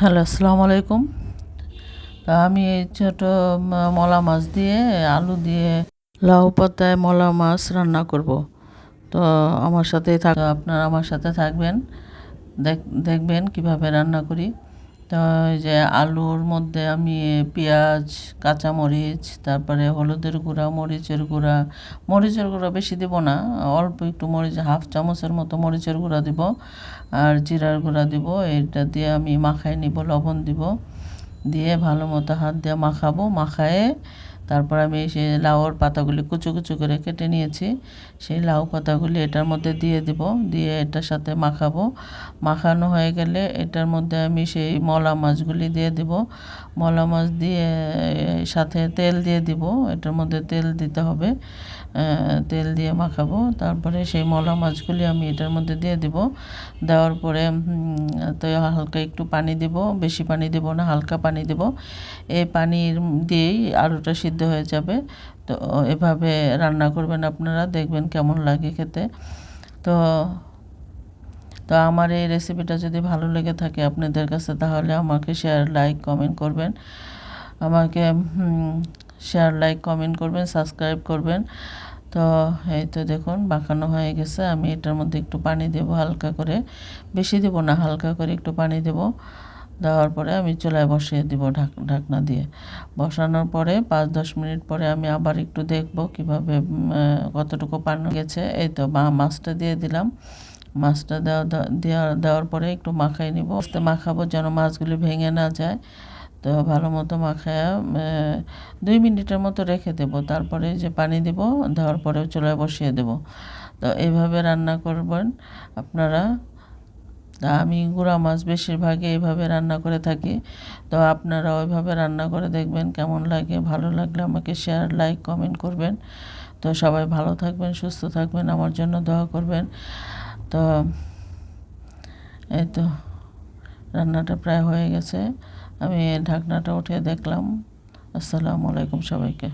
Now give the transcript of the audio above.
Hello, আসসালামু আলাইকুম। তা আমি এই ছোট মলা মাছ দিয়ে, আলু দিয়ে লাউ পাতায় মলা মাছ রান্না করব। তো আমার সাথে থাক, আপনারা আমার সাথে থাকবেন, দেখ, দেখবেন কীভাবে রান্না করি। তো যে আলুর মধ্যে আমি পেঁয়াজ, কাঁচামরিচ, তারপরে হলুদের গুঁড়া, মরিচের গুঁড়া। মরিচের গুঁড়া বেশি দিব না, অল্প একটু মরিচ, হাফ চামচের মতো মরিচের গুঁড়া দিব। আর জিরার গুঁড়া দিব, এটা দিয়ে আমি মাখায় নিব, লবণ দিব। দিয়ে ভালো মতো হাত দিয়ে মাখাবো, মাখায়ে তারপর আমি সেই লাউর পাতাগুলি কুচু কুচু করে কেটে নিয়েছি। সেই লাউ পাতাগুলি এটার মধ্যে দিয়ে দিব। দিয়ে এটার সাথে মাখাবো। মাখানো হয়ে গেলে এটার মধ্যে আমি সেই মলা মাছগুলি দিয়ে দিব। মলা মাছ দিয়ে সাথে তেল দিয়ে দিব। এটার মধ্যে তেল দিতে হবে। তেল দিয়ে মাখাবো। তারপরে সেই মলা মাছগুলি আমি এটার মধ্যে দিয়ে দিব। দেওয়ার পরে তো হালকা একটু পানি দেব। বেশি পানি দেব না, হালকা পানি দেব। এই পানির দিয়েই আলুটা সিদ্ধ হয়ে যাবে। তো এভাবে রান্না করবেন আপনারা, দেখবেন কেমন লাগে খেতে। তো তো আমার এই রেসিপিটা যদি ভালো লেগে থাকে আপনাদের কাছে, তাহলে আমাকে শেয়ার লাইক কমেন্ট করবেন। আমাকে শেয়ার লাইক কমেন্ট করবেন সাবস্ক্রাইব করবেন। তো, এই তো দেখুন বাঁকানো হয়ে গেছে। আমি এটার মধ্যে একটু পানি দেব হালকা করে। বেশি দেব না, হালকা করে একটু পানি দেব। দেওয়ার পরে আমি চুলায় বসিয়ে দিব ঢাক, ঢাকনা দিয়ে। বসানোর পরে পাঁচ, দশ মিনিট পরে আমি আবার একটু দেখব কীভাবে কতটুকু পানি গেছে। এই তো মা, মাছটা দিয়ে দিলাম। মাছটা দেওয়া দেওয়া দেওয়ার পরে একটু মাখাই নিব। আস্তে মাখাবো যেন মাছগুলি ভেঙে না যায়। তো ভালো মতো মাখায় দুই মিনিটের মতো রেখে দেব। তারপরে যে পানি দেব, দেওয়ার পরে চুলায় বসিয়ে দেব। তো এইভাবে রান্না করবেন আপনারা। তা আমি গুঁড়া মাছ বেশিরভাগই এইভাবে রান্না করে থাকি। তো আপনারা ওইভাবে রান্না করে দেখবেন কেমন লাগে, ভালো লাগলে আমাকে শেয়ার লাইক কমেন্ট করবেন। তো সবাই ভালো থাকবেন, সুস্থ থাকবেন, আমার জন্য দোয়া করবেন। তো এই তো রান্নাটা প্রায় হয়ে গেছে। আমি ঢাকনাটা উঠে দেখলাম। আসসালামু আলাইকুম সবাইকে।